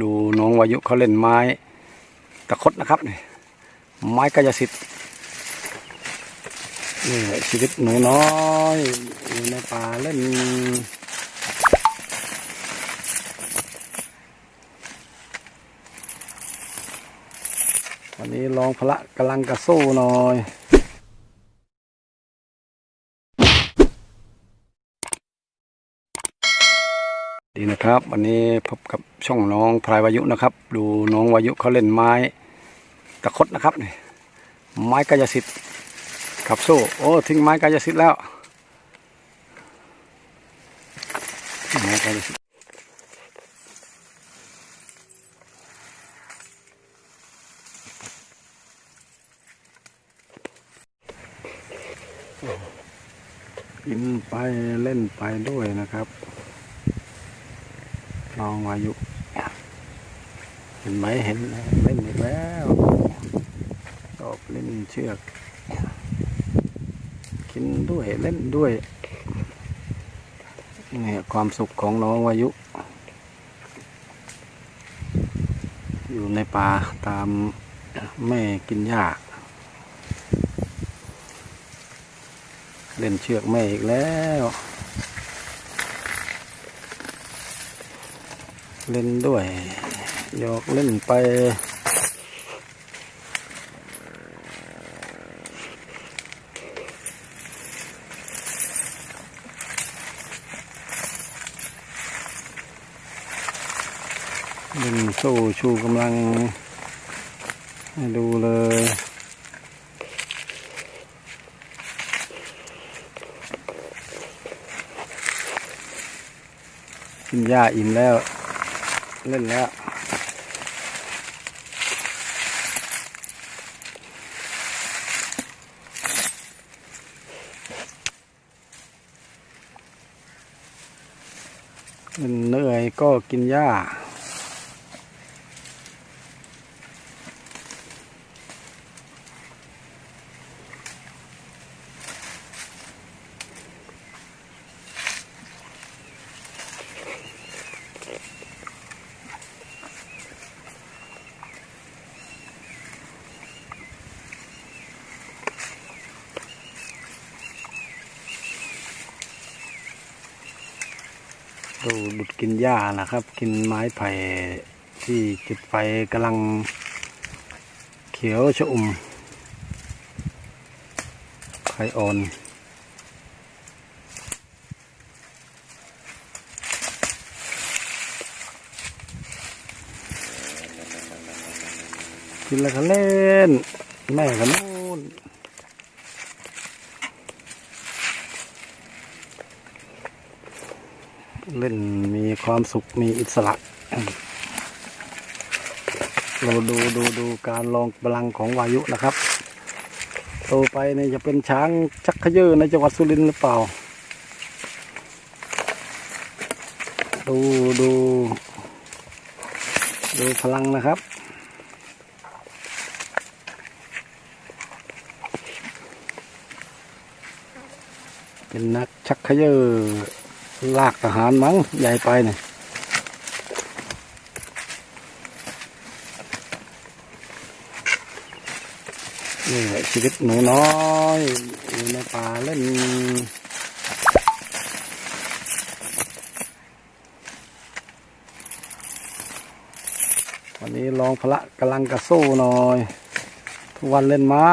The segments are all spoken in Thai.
ดูน้องวายุเขาเล่นไม้ตะคดนะครับนี่ไม้กายสิทธิ์นี่ชีวิตหนูน้อยอยู่ในป่าเล่นวันนี้ลองพละกำลังกระสู้หน่อย ดีนะครับ วันนี้พบกับช่องน้องพลายวายุนะครับ ดูน้องวายุเขาเล่นไม้ตะคดนะครับนี่ไม้กายสิทธิ์ขับสู้โอ้ทิ้งไม้กายสิทธิ์แล้วไม้กายสิทธิ์กินไปเล่นไปด้วยนะครับ น้องวายุ เห็นไหมเห็นเล่นอีกแล้วชอบเล่นเชือก กินด้วยเล่นด้วยนี่ความสุขของน้องวายุ อยู่ในป่าตามแม่กินหญ้าเล่นเชือกแม่อีกแล้ว เล่นด้วยหยอกเล่นไปเล่นโซ่ชูกำลังให้ดูเลย กินหญ้าอิ่มแล้ว เล่นแล้วเหนื่อยก็กินหญ้า ดูดุดกินหญ้านะครับ กินไม้ไผ่ที่จุดไฟกำลังเขียวชอุ่มไข่อ่อนกินแล้วก็เล่นแม่ก็นู่น เล่นมีความสุขมีอิสระ เราดูดูดูการลองพลังของวายุนะครับโตไปเนี่ยจะเป็นช้างชักขยือในจังหวัดสุรินทร์หรือเปล่า ดูดู ดูพลังนะครับเป็นนักชักขยือ ลากทหารมั้งใหญ่ไปเนี่ยนี่แหละชีวิตหนูน้อยอยู่ในป่าเล่นวันนี้ลองพละกำลังกระสู้หน่อย ทุกวันเล่นไม้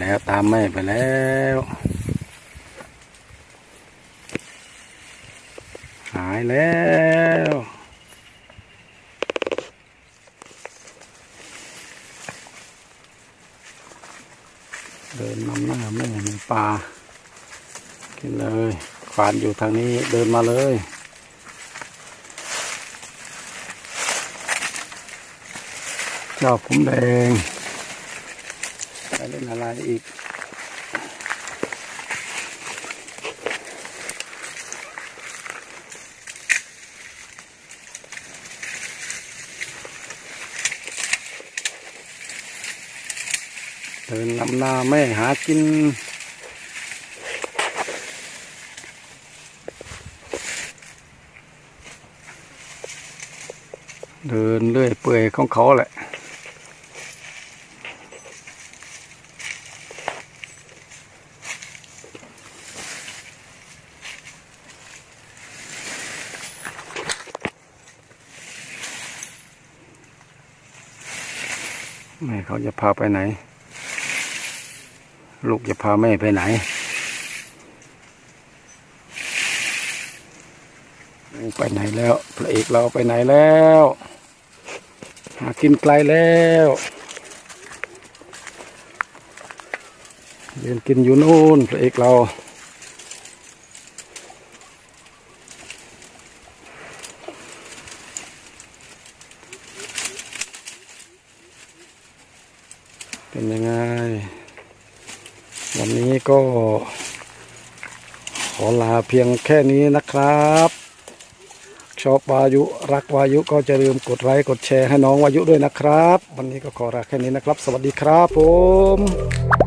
แล้วตามแม่ไปแล้วหายแล้วเดินนำหน้าแม่ในป่ากินเลยขวานอยู่ทางนี้เดินมาเลยเจ้าผมแดง ไปเล่นอะไรอีก เดินลำนาไม่หากินเดินเรื่อยเปื่อยของเขาแหละ แม่เขาจะพาไปไหน ลูกจะพาแม่ไปไหน ไปไหนแล้วพระเอกเราไปไหนแล้ว หากินไกลแล้วเรียนกินอยู่นู่นพระเอกเรา เป็นยังไง วันนี้ก็ ขอลาเพียงแค่นี้นะครับ ชอบวายุรักวายุก็จะลืมกดไลค์กดแชร์ให้น้องวายุด้วยนะครับ วันนี้ก็ขอลาแค่นี้นะครับ สวัสดีครับผม